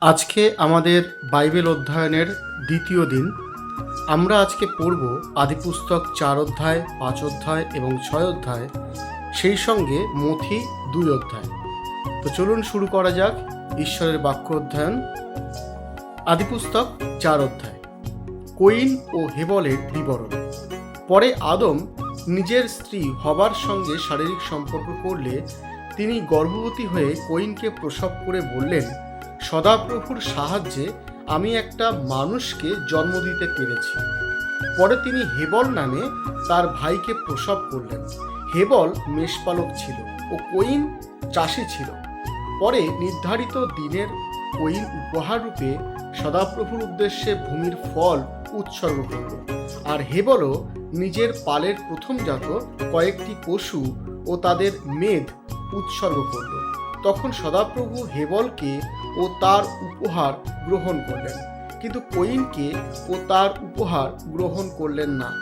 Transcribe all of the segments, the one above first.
আজকে আমাদের বাইবেল অধ্যয়নের দ্বিতীয় দিন। আমরা আজকে পড়ব আদিপুস্তক চার অধ্যায়, পাঁচ অধ্যায় এবং ছয় অধ্যায়। সেই সঙ্গে মথি দুই অধ্যায়। তো চলুন শুরু করা যাক ঈশ্বরের বাক্য অধ্যয়ন। আদিপুস্তক চার অধ্যায়। কইন ও হেবলের বিবরণ। পরে আদম নিজের স্ত্রী হবার সঙ্গে শারীরিক সম্পর্ক করলে তিনি গর্ভবতী হয়ে কইনকে প্রসব করে বললেন সদাপ্রভুর সাহায্যে আমি একটা মানুষকে জন্ম দিতে পেরেছি। পরে তিনি হেবল নামে তার ভাইকে প্রসব করলেন। হেবল মেষপালক ছিল ও কইন চাষি ছিল। পরে নির্ধারিত দিনের কইন উপহার রূপে সদাপ্রভুর উদ্দেশ্যে ভূমির ফল উৎসর্গ করল আর হেবলও নিজের পালের প্রথমজাত কয়েকটি পশু ও তাদের মেদ উৎসর্গ করল। তখন সদাপ্রভু হেবলকে ও তার উপহার গ্রহণ করলেন। কিন্তু কোইনকে ও তার উপহার গ্রহণ করলেন না।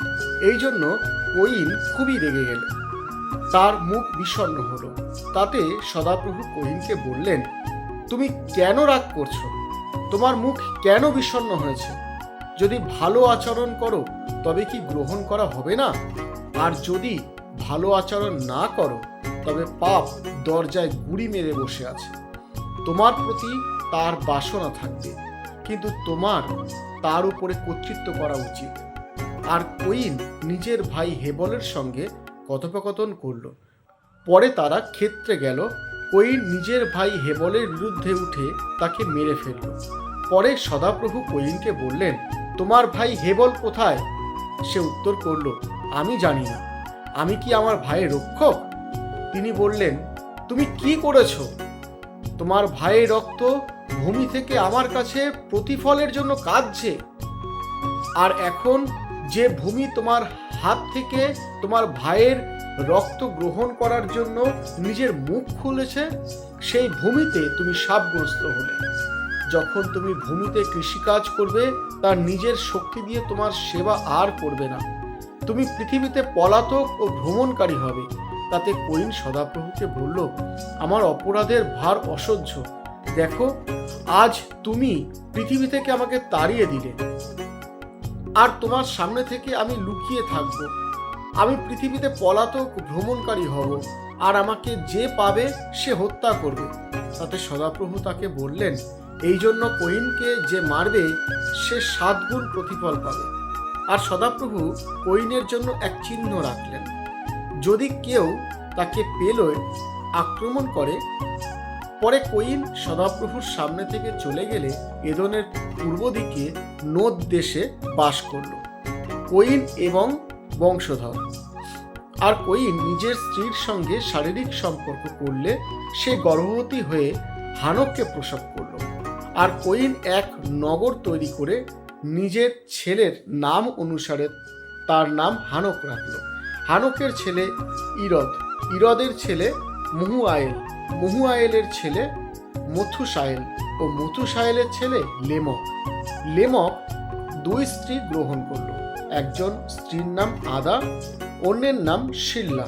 এই জন্য কইন খুবই রেগে গেলেন তার মুখ বিষণ্ণ হলো। তাতে সদাপ্রভু কহিনকে বললেন, তুমি কেন রাগ করছ? তোমার মুখ কেন বিষণ্ণ হয়েছে? যদি ভালো আচরণ করো, তবে কি গ্রহণ করা হবে না? আর যদি ভালো আচরণ না করো, তবে পাপ দরজায় গুড়ি মেরে বসে আছে। তোমার প্রতি তার বাসনা থাকবে, কিন্তু তোমার তার উপরে কর্তৃত্ব করা উচিত। আর কইন নিজের ভাই হেবলের সঙ্গে কথোপকথন করল। পরে তারা ক্ষেত্রে গেল, কইন নিজের ভাই হেবলের বিরুদ্ধে উঠে তাকে মেরে ফেলল। পরে সদাপ্রভু কইনকে বললেন, তোমার ভাই হেবল কোথায়? সে উত্তর করল, আমি জানি না। আমি কি আমার ভাইয়ের রক্ষক? তিনি বললেন, তুমি কি করেছ? তোমার ভাইয়ের রক্ত ভূমি থেকে আমার কাছে প্রতিফলের জন্য কাঁদছে। আর এখন যে ভূমি তোমার হাত থেকে তোমার ভাইয়ের রক্ত গ্রহণ করার জন্য নিজের মুখ খুলেছে, সেই ভূমিতে তুমি সাপগ্রস্ত হলে। যখন তুমি ভূমিতে কৃষিকাজ করবে, তার নিজের শক্তি দিয়ে তোমার সেবা আর করবে না। তুমি পৃথিবীতে পলাতক ও ভ্রমণকারী হবে। তাতে কইন সদাপ্রভুকে বলল, আমার অপরাধের ভার অসহ্য। দেখো, আজ তুমি পৃথিবী থেকে আমাকে তাড়িয়ে দিলে। আর তোমার সামনে থেকে আমি লুকিয়ে থাকব। আমি পৃথিবীতে পলাতক ভ্রমণকারী হব, আর আমাকে যে পাবে সে হত্যা করবে। তাতে সদাপ্রভু তাকে বললেন, এই জন্য কইনকে যে মারবে, সে সাত গুণ প্রতিফল পাবে। আর সদাপ্রভু কইনের জন্য এক চিহ্ন রাখলেন। যদি কেউ তাকে পেলয় আক্রমণ করে, পরে কইন সদাপ্রভুর সামনে থেকে চলে গেলে এদনের পূর্ব দিকে নোদ দেশে বাস করল। কইন এবং বংশধর। আর কইন নিজের স্ত্রীর সঙ্গে শারীরিক সম্পর্ক করলে সে গর্ভবতী হয়ে হানককে প্রসব করল। আর কইন এক নগর তৈরি করে নিজের ছেলের নাম অনুসারে তার নাম হানক রাখল। হানকের ছেলে ইরদ, ইরদের ছেলে মুহু আয়েল মুহু আয়েলের ছেলে মথুসায়েল ও মথুসায়েলের ছেলে লেমক। লেমক দুই স্ত্রী গ্রহণ করল। একজন স্ত্রীর নাম আদা, অন্যের নাম শিল্লা।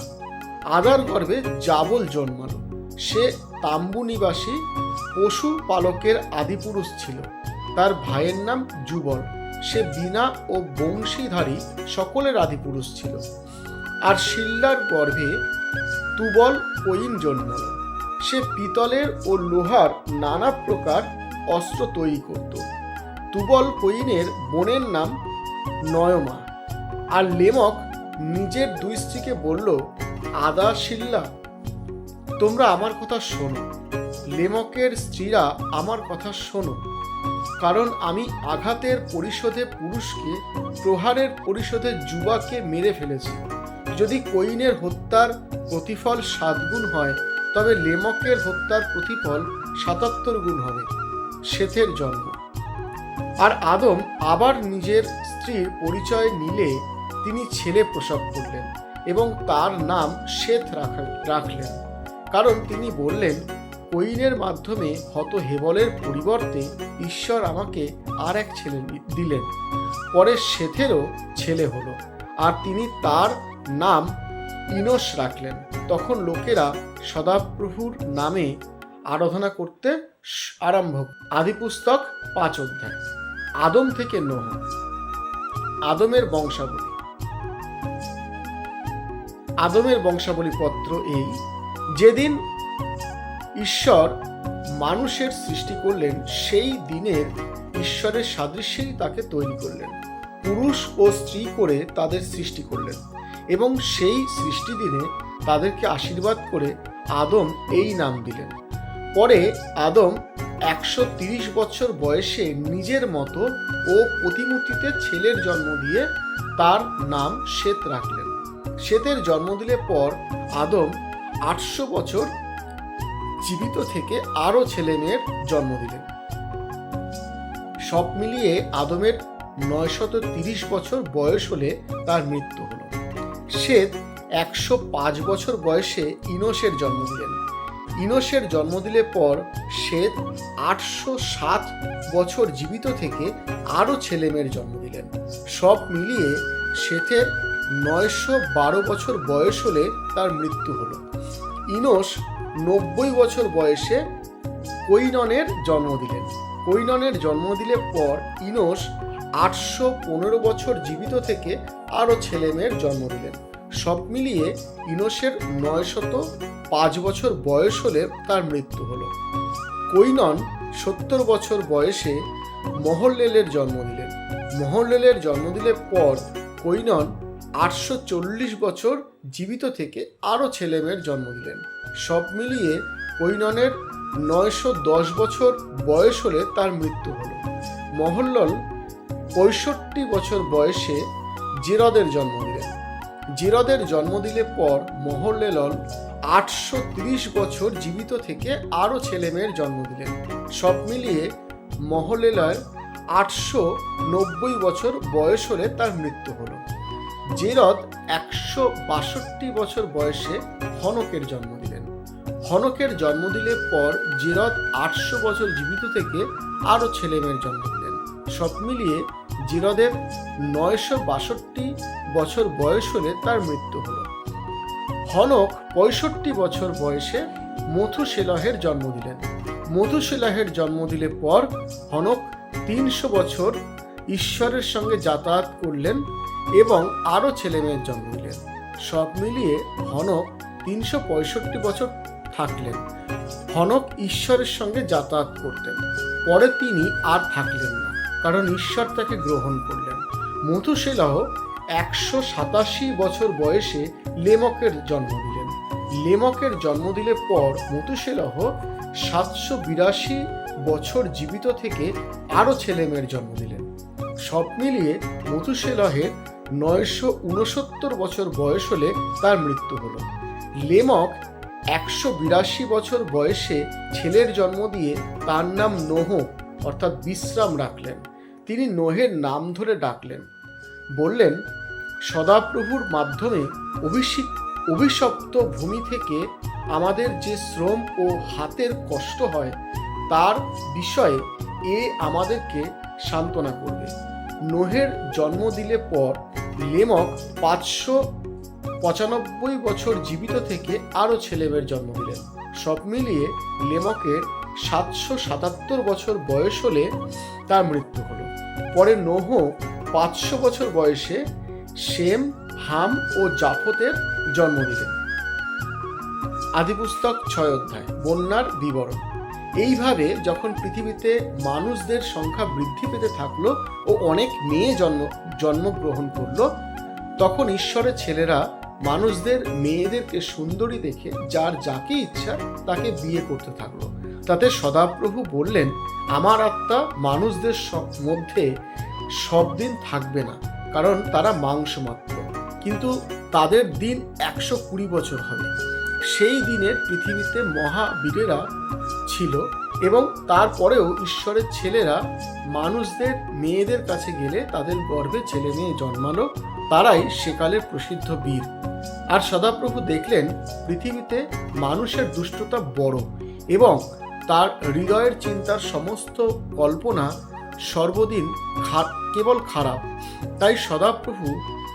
আদার গর্ভে জাবল জন্মালো। সে তাম্বু নিবাসী, পশু পালকের আদিপুরুষ ছিল। তার ভাইয়ের নাম যুবল সে বিনা ও বংশীধারী সকলের আদিপুরুষ ছিল। আর শিল্লার গর্ভে তুবল কইন জন্মাল সে পিতলের ও লোহার নানা প্রকার অস্ত্র তৈরি করত। তুবল কইনের বোনের নাম নয়মা। আর লেমক নিজের দুই স্ত্রীকে বলল, আদা শিল্লা তোমরা আমার কথা শোনো। লেমকের স্ত্রীরা আমার কথা শোনো। কারণ আমি আঘাতের পরিশোধে পুরুষকে, প্রহারের পরিশোধে যুবাকে মেরে ফেলেছি। যদি কইনের হত্যার প্রতিফল সাত গুণ হয়, তবে লেমকের হত্যার প্রতিফল সাতাত্তর গুণ হবে শেথের জন্ম। আর আদম আবার নিজের স্ত্রীর পরিচয় নিলে তিনি ছেলে প্রসব করলেন এবং তার নাম রাখা- রাখলেন। কারণ তিনি বললেন, কইনের মাধ্যমে হত হেবলের পরিবর্তে ঈশ্বর আমাকে আর এক ছেলে দিলেন। পরে শেথেরও ছেলে হলো। আর তিনি তার নাম ইনস রাখলেন। তখন লোকেরা সদাপ্রভুর নামে আরাধনা করতে আরম্ভ আদি পুস্তক পাঁচ অধ্যায়। আদম থেকে নোহ। আদমের বংশাবলী। আদমের বংশাবলী পত্র এই, যেদিন ঈশ্বর মানুষের সৃষ্টি করলেন, সেই দিনের ঈশ্বরের সাদৃশ্যেই তাকে তৈরি করলেন। পুরুষ ও স্ত্রী করে তাদের সৃষ্টি করলেন। এবং সেই সৃষ্টি দিনে তাদেরকে আশীর্বাদ করে আদম এই নাম দিলেন। পরে আদম একশো তিরিশ বছর বয়সে নিজের মতো ও প্রতিমূর্তিতে ছেলের জন্ম দিয়ে তার নাম শ্বেত রাখলেন। শ্বেতের জন্ম দিলে পর আদম আটশো বছর জীবিত থেকে আরও ছেলে মেয়ের জন্ম দিলেন। সব মিলিয়ে আদমের নয়শত তিরিশ বছর বয়স হলে তার মৃত্যু হলো। শ্বেত একশো পাঁচ বছর বয়সে ইনোসের জন্ম দিলেন। ইনোসের জন্ম দিলে পর শ্বেত আটশো সাত বছর জীবিত থেকে আরও ছেলেমেয়ের জন্ম দিলেন। সব মিলিয়ে শ্বেতের নয়শো বারো বছর বয়স হলে তার মৃত্যু হলো। ইনোস নব্বই বছর বয়সে কৈননের জন্ম দিলেন। কৈননের জন্ম দিলে পর ইনোস আটশো পনেরো বছর জীবিত থেকে আরও ছেলেমেয়ের জন্ম দিলেন সব মিলিয়ে ইনোসের নয়শত পাঁচ বছর বয়স হলে তার মৃত্যু হল। কৈনন সত্তর বছর বয়সে মহল্লেলের জন্ম দিলেন মহল্লেলের জন্ম দিলে পর কৈনন আটশো চল্লিশ বছর জীবিত থেকে আরও ছেলেমেয়ের জন্ম দিলেন সব মিলিয়ে কৈননের নয়শো দশ বছর বয়স হলে তার মৃত্যু হল। মহল্লল পঁয়ষট্টি বছর বয়সে জিরদের জন্ম দিলেন। জিরদের জন্ম দিলে পর মহল্লেলল আটশো বছর জীবিত থেকে আরও ছেলেমেয়ের জন্ম দিলেন। সব মিলিয়ে মহলেলয় আটশো নব্বই বছর বয়স হলে তার মৃত্যু হলো। জেরদ একশো বাষট্টি বছর বয়সে হনকের জন্ম দিলেন। হনকের জন্ম দিলে পর জেরদ আটশো বছর জীবিত থেকে আরও ছেলেমেয়ের জন্ম দিলেন। সব মিলিয়ে জিরদের নয়শো বাষট্টি বছর বয়স হলে তার মৃত্যু হলো। হনক পঁয়ষট্টি বছর বয়সে মথুশেলহের জন্ম দিলেন। মধুশেলাহের জন্ম দিলে পর হনক তিনশো বছর ঈশ্বরের সঙ্গে যাতায়াত করলেন এবং আরও ছেলেমেয়ের জন্ম দিলেন। সব মিলিয়ে হনক তিনশো পঁয়ষট্টি বছর থাকলেন। হনক ঈশ্বরের সঙ্গে যাতায়াত করতেন। পরে তিনি আর থাকলেন না। কারণ ঈশ্বর তাকে গ্রহণ করলেন। মধুশেলাহ একশো সাতাশি বছর বয়সে লেমকের জন্ম দিলেন। লেমকের জন্ম দিলে পর মধুশেলাহ সাতশো বিরাশি বছর জীবিত থেকে আরও ছেলেমেয়ের জন্ম দিলেন। সব মিলিয়ে মধুশেলহের নয়শো উনসত্তর বছর বয়স হলে তার মৃত্যু হল। লেমক একশো বিরাশি বছর বয়সে ছেলের জন্ম দিয়ে তার নাম নোহ অর্থাৎ বিশ্রাম রাখলেন। তিনি নোহের নাম ধরে ডাকলেন। বললেন, সদাপ্রভুর মাধ্যমে অভিষিক, অভিশপ্ত ভূমি থেকে আমাদের যে শ্রম ও হাতের কষ্ট হয়, তার বিষয়ে এ আমাদেরকে সান্ত্বনা করবে। নোহের জন্ম দিলে পর লেমক পাঁচশো পঁচানব্বই বছর জীবিত থেকে আরও ছেলেমেয়ের জন্ম দিলেন। সব মিলিয়ে লেমকের সাতশো সাতাত্তর বছর বয়স হলে তার মৃত্যু হলো। পরে নোহ পাঁচশো বছর বয়সে শেম হাম ও জাফতের জন্ম দিলেন। আদিপুস্তক ছয় অধ্যায়, বন্যার বিবরণ। এইভাবে যখন পৃথিবীতে মানুষদের সংখ্যা বৃদ্ধি পেতে থাকল ও অনেক মেয়ে জন্ম, জন্মগ্রহণ করল, তখন ঈশ্বরের ছেলেরা মানুষদের, মেয়েদেরকে সুন্দরী দেখে যার যাকে ইচ্ছা তাকে বিয়ে করতে থাকল। তাতে সদাপ্রভু বললেন, আমার আত্মা মানুষদের মধ্যে সব দিন থাকবে না, কারণ তারা মাংস মাত্র কিন্তু তাদের দিন একশো কুড়ি বছর হবে। সেই দিনের পৃথিবীতে মহাবীরেরা ছিল এবং তারপরেও ঈশ্বরের ছেলেরা মানুষদের মেয়েদের কাছে গেলে তাদের গর্ভে ছেলে মেয়ে জন্মালো, তারাই সেকালের প্রসিদ্ধ বীর। আর সদাপ্রভু দেখলেন, পৃথিবীতে মানুষের দুষ্টতা বড় এবং তার হৃদয়ের চিন্তার সমস্ত কল্পনা সর্বদিন কেবল খারাপ। তাই সদাপ্রভু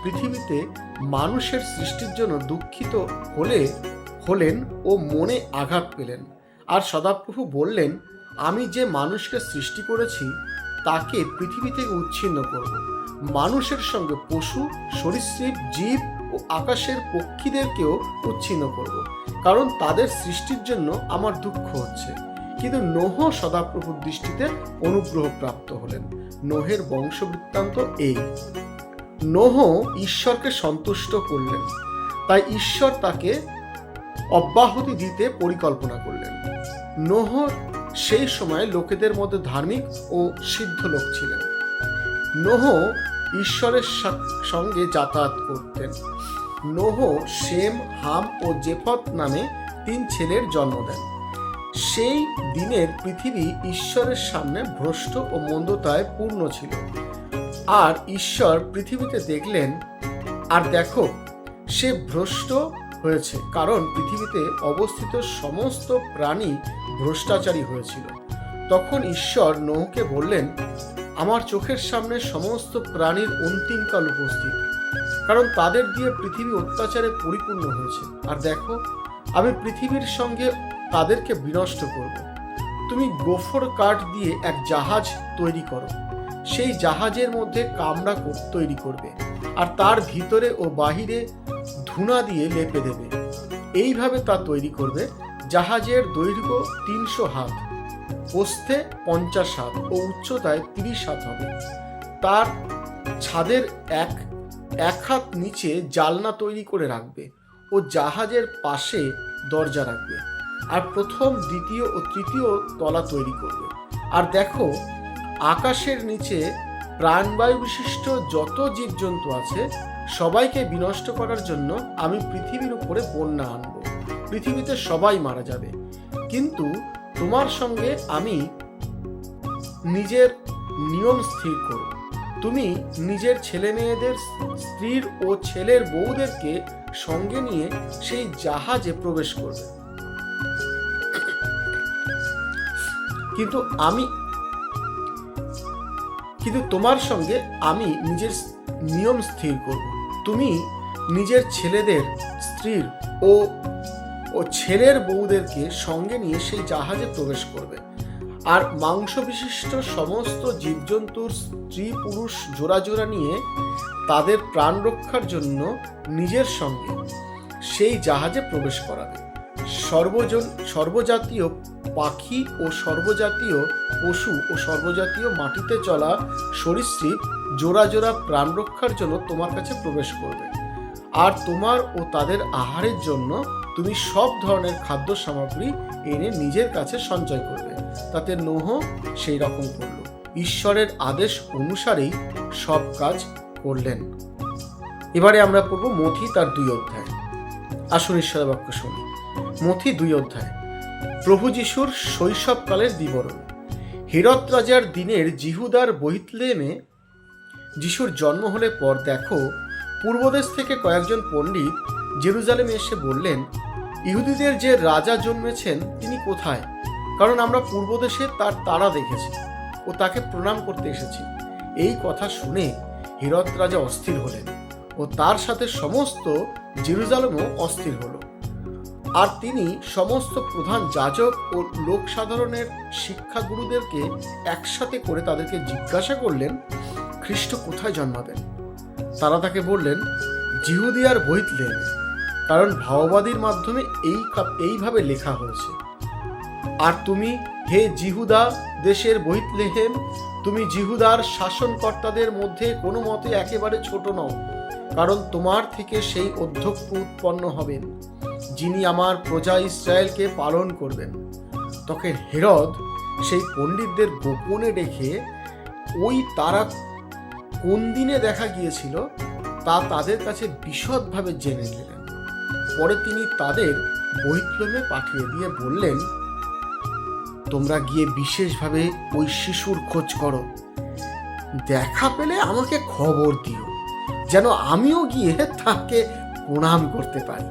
পৃথিবীতে মানুষের সৃষ্টির জন্য দুঃখিত হলে, হলেন ও মনে আঘাত পেলেন। আর সদাপ্রভু বললেন, আমি যে মানুষকে সৃষ্টি করেছি, তাকে পৃথিবী থেকে উচ্ছিন্ন করব। মানুষের সঙ্গে পশু, সরীসৃপ, জীব ও আকাশের পক্ষীদেরকেও উচ্ছিন্ন করব। কারণ তাদের সৃষ্টির জন্য আমার দুঃখ হচ্ছে। কিন্তু নোহ সদাপ্রভুর দৃষ্টিতে অনুগ্রহ প্রাপ্ত হলেন। নোহের বংশবৃত্তান্ত এই। নোহ ঈশ্বরকে সন্তুষ্ট করলেন। তাই ঈশ্বর তাকে অব্যাহতি দিতে পরিকল্পনা করলেন। নোহ সেই সময় লোকেদের মধ্যে ধার্মিক ও সিদ্ধ লোক ছিলেন। নোহ ঈশ্বরের সঙ্গে যাতায়াত করতেন। নোহ সেম, হাম ও জেফত নামে তিন ছেলের জন্ম দেন। সেই দিনের পৃথিবী ঈশ্বরের সামনে ভ্রষ্ট ও মন্দতায় পূর্ণ ছিল। আর ঈশ্বর পৃথিবীতে দেখলেন, আর দেখো, সে ভ্রষ্ট হয়েছে, কারণ পৃথিবীতে অবস্থিত সমস্ত প্রাণী ভ্রষ্টাচারী হয়েছিল। তখন ঈশ্বর নৌকে বললেন, আমার চোখের সামনে সমস্ত প্রাণীর অন্তিমকাল উপস্থিত, কারণ তাদের দিয়ে পৃথিবী অত্যাচারে পরিপূর্ণ হয়েছে। আর দেখো, আমি পৃথিবীর সঙ্গে তাদেরকে বিনষ্ট করব। তুমি গোফর কাঠ দিয়ে এক জাহাজ তৈরি করো। সেই জাহাজের মধ্যে কামরা কো- তৈরি করবে আর তার ভিতরে ও বাহিরে ধুনা দিয়ে লেপে দেবে। এইভাবে তা তৈরি করবে। জাহাজের দৈর্ঘ্য তিনশো হাত প্রস্থে পঞ্চাশ হাত ও উচ্চতায় তিরিশ হাত হবে। তার ছাদের এক এক হাত নিচে জালনা তৈরি করে রাখবে ও জাহাজের পাশে দরজা রাখবে। আর প্রথম, দ্বিতীয় ও তৃতীয় তলা তৈরি করবে। আর দেখো, আকাশের নিচে প্রাণবায়ু বিশিষ্ট যত জীবজন্তু আছে, সবাইকে বিনষ্ট করার জন্য আমি পৃথিবীর উপরে বন্যা আনব। পৃথিবীতে সবাই মারা যাবে। কিন্তু তোমার সঙ্গে আমি নিজের নিয়ম স্থির করব। তুমি নিজের ছেলে মেয়েদের স্ত্রীর ও ছেলের বউদেরকে সঙ্গে নিয়ে সেই জাহাজে প্রবেশ করবে। কিন্তু আমি, কিন্তু তোমার সঙ্গে আমি নিজের নিয়ম স্থির করব। তুমি নিজের ছেলেদের, স্ত্রীর ও ও ছেলের বউদেরকে সঙ্গে নিয়ে সেই জাহাজে প্রবেশ করবে। আর মাংস বিশিষ্ট সমস্ত জীবজন্তুর স্ত্রী পুরুষ জোড়া জোড়া নিয়ে তাদের প্রাণ রক্ষার জন্য নিজের সঙ্গে সেই জাহাজে প্রবেশ করাবে। সর্বজন, সর্বজাতীয় পাখি ও সর্বজাতীয় পশু ও সর্বজাতীয় মাটিতে চলা সরীসৃপ জোড়া জোড়া প্রাণ রক্ষার জন্য তোমার কাছে প্রবেশ করবে। আর তোমার ও তাদের আহারের জন্য তুমি সব ধরনের খাদ্য সামগ্রী এনে নিজের কাছে সঞ্চয় করবে। তাতে নোহ সেই রকম করল। ঈশ্বরের আদেশ অনুসারেই সব কাজ করলেন। এবারে আমরা পড়ব মথি তার দুই অধ্যায়। আসুন ঈশ্বরের বাক্য শুনি। মথি দুই অধ্যায়। প্রভু যিশুর শৈশবকালের বিবরণ। হেরত রাজার দিনের জিহুদার বহিতলেমে যিশুর জন্ম হলে পর দেখো, পূর্বদেশ থেকে কয়েকজন পণ্ডিত জেরুজালেমে এসে বললেন, ইহুদিদের যে রাজা জন্মেছেন, তিনি কোথায়? কারণ আমরা পূর্বদেশে তার তারা দেখেছি ও তাকে প্রণাম করতে এসেছি। এই কথা শুনে হিরত রাজা অস্থির হলেন ও তার সাথে সমস্ত জেরুজালেমও অস্থির হলো। আর তিনি সমস্ত প্রধান যাজক ও লোক সাধারণের শিক্ষাগুরুদেরকে একসাথে করে তাদেরকে জিজ্ঞাসা করলেন, খ্রিস্ট কোথায় জন্মাবেন? তারা তাকে বললেন, জিহুদিয়ার বহিতলেন কারণ ভাওবাদীর মাধ্যমে এই এইভাবে লেখা হয়েছে। আর তুমি হে জিহুদা দেশের বহিতলেহেম তুমি জিহুদার শাসনকর্তাদের মধ্যে কোনো মতে একেবারে ছোট নও, কারণ তোমার থেকে সেই অধ্যক্ষ উৎপন্ন হবেন। যিনি আমার প্রজা ইসরায়েলকে পালন করবেন। তখন হেরদ সেই পণ্ডিতদের গোপনে রেখে ওই তারা কোন দিনে দেখা গিয়েছিল তা তাদের কাছে বিশদভাবে জেনে নিলেন। পরে তিনি তাদের বৈতলমে পাঠিয়ে দিয়ে বললেন, তোমরা গিয়ে বিশেষভাবে ওই শিশুর খোঁজ করো। দেখা পেলে আমাকে খবর দিও, যেন আমিও গিয়ে তাকে প্রণাম করতে পারি।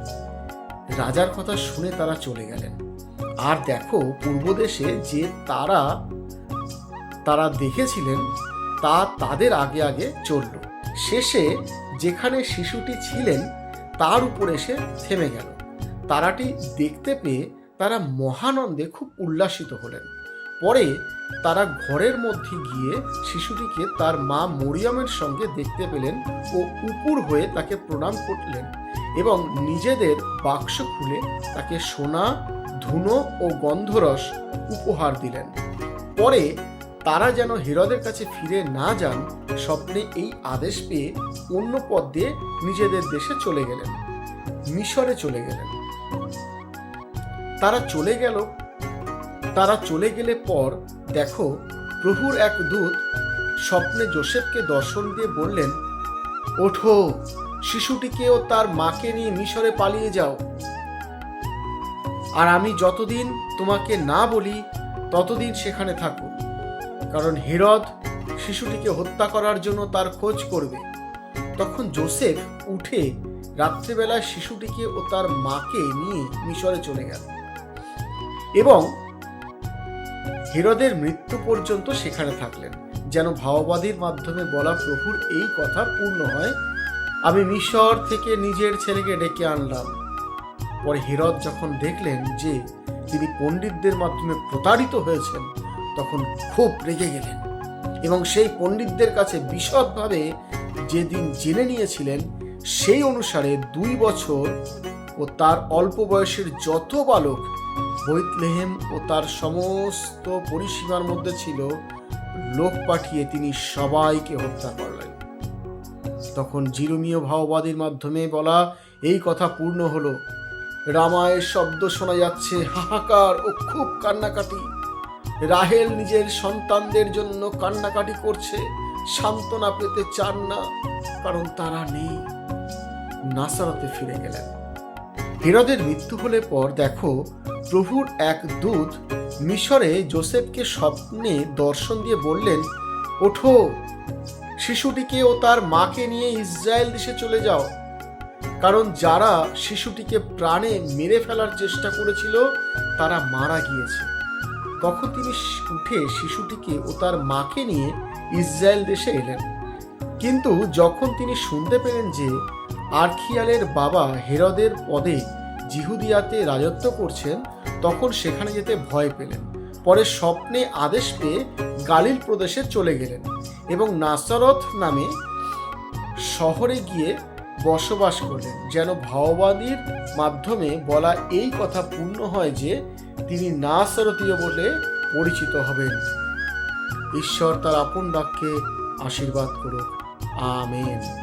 রাজার কথা শুনে তারা চলে গেলেন। আর দেখো পূর্বদেশে যে তারা তারা দেখেছিলেন, তা তাদের আগে আগে চলল। শেষে যেখানে শিশুটি ছিলেন, তার উপর এসে থেমে গেল। তারাটি দেখতে পেয়ে তারা মহানন্দে খুব উল্লাসিত হলেন। পরে তারা ঘরের মধ্যে গিয়ে শিশুটিকে তার মা মরিয়মের সঙ্গে দেখতে পেলেন ও উপুর হয়ে তাকে প্রণাম করলেন। এবং নিজেদের বাক্স খুলে তাকে সোনা, ধুনো ও গন্ধরস উপহার দিলেন। পরে তারা যেন হেরদের কাছে ফিরে না যান, স্বপ্নে এই আদেশ পেয়ে অন্য পথ দিয়ে নিজেদের দেশে চলে গেলেন, মিশরে চলে গেলেন। তারা চলে গেল, তারা চলে গেলে পর দেখো, প্রভুর এক দূত স্বপ্নে জোসেফকে দর্শন দিয়ে বললেন, ওঠো শিশুটিকে ও তার মাকে নিয়ে মিশরে পালিয়ে যাও। আর আমি যতদিন তোমাকে না বলি, ততদিন সেখানে থাকো। কারণ হেরদ শিশুটিকে হত্যা করার জন্য তার খোঁজ করবে। তখন জোসেফ উঠে রাত্রেবেলায় শিশুটিকে ও তার মাকে নিয়ে মিশরে চলে গেল। এবং হেরদের মৃত্যু পর্যন্ত সেখানে থাকলেন। যেন ভাওবাদীর মাধ্যমে বলা প্রভুর এই কথা পূর্ণ হয় আমি মিশর থেকে নিজের ছেলেকে ডেকে আনলাম। পরে হেরদ যখন দেখলেন যে তিনি পণ্ডিতদের মাধ্যমে প্রতারিত হয়েছেন, তখন খুব রেগে গেলেন এবং সেই পণ্ডিতদের কাছে বিশদভাবে যেদিন জেনে নিয়েছিলেন, সেই অনুসারে দুই বছর ও তার অল্প বয়সের যত বালক বৈতলেহেম ও তার সমস্ত পরিসীমার মধ্যে ছিল, লোক পাঠিয়ে তিনি সবাইকে হত্যা করলেন তখন জিরুমীয় ভাওবাদীর মাধ্যমে বলা এই কথা পূর্ণ হলো। রামায়ের শব্দ শোনা যাচ্ছে হাহাকার ও খুব কান্নাকাটি। রাহেল নিজের সন্তানদের জন্য কান্নাকাটি করছে, সান্ত্বনা পেতে চান না, কারণ তারা নেই। নাসারাতে ফিরে গেলেন। হেরদের মৃত্যু হলে পর দেখো, প্রভুর এক দূত মিশরে জোসেফকে স্বপ্নে দর্শন দিয়ে বললেন, ওঠো। শিশুটিকে ও তার মাকে নিয়ে ইসরায়েল দেশে চলে যাও। কারণ যারা শিশুটিকে প্রাণে মেরে ফেলার চেষ্টা করেছিল, তারা মারা গিয়েছে। তখন তিনি উঠে শিশুটিকে ও তার মাকে নিয়ে ইসরায়েল দেশে এলেন। কিন্তু যখন তিনি শুনতে পেলেন যে আর্খিয়ালের বাবা হেরদের পদে জিহুদিয়াতে রাজত্ব করছেন, তখন সেখানে যেতে ভয় পেলেন। পরে স্বপ্নে আদেশ পেয়ে গালিল প্রদেশে চলে গেলেন। এবং নাসারথ নামে শহরে গিয়ে বসবাস করলেন। যেন ভাওবাদীর মাধ্যমে বলা এই কথা পূর্ণ হয় যে, তিনি নাসারতীয় বলে পরিচিত হবেন। ঈশ্বর তার আপন বাক্যে আশীর্বাদ করুক। আমেন।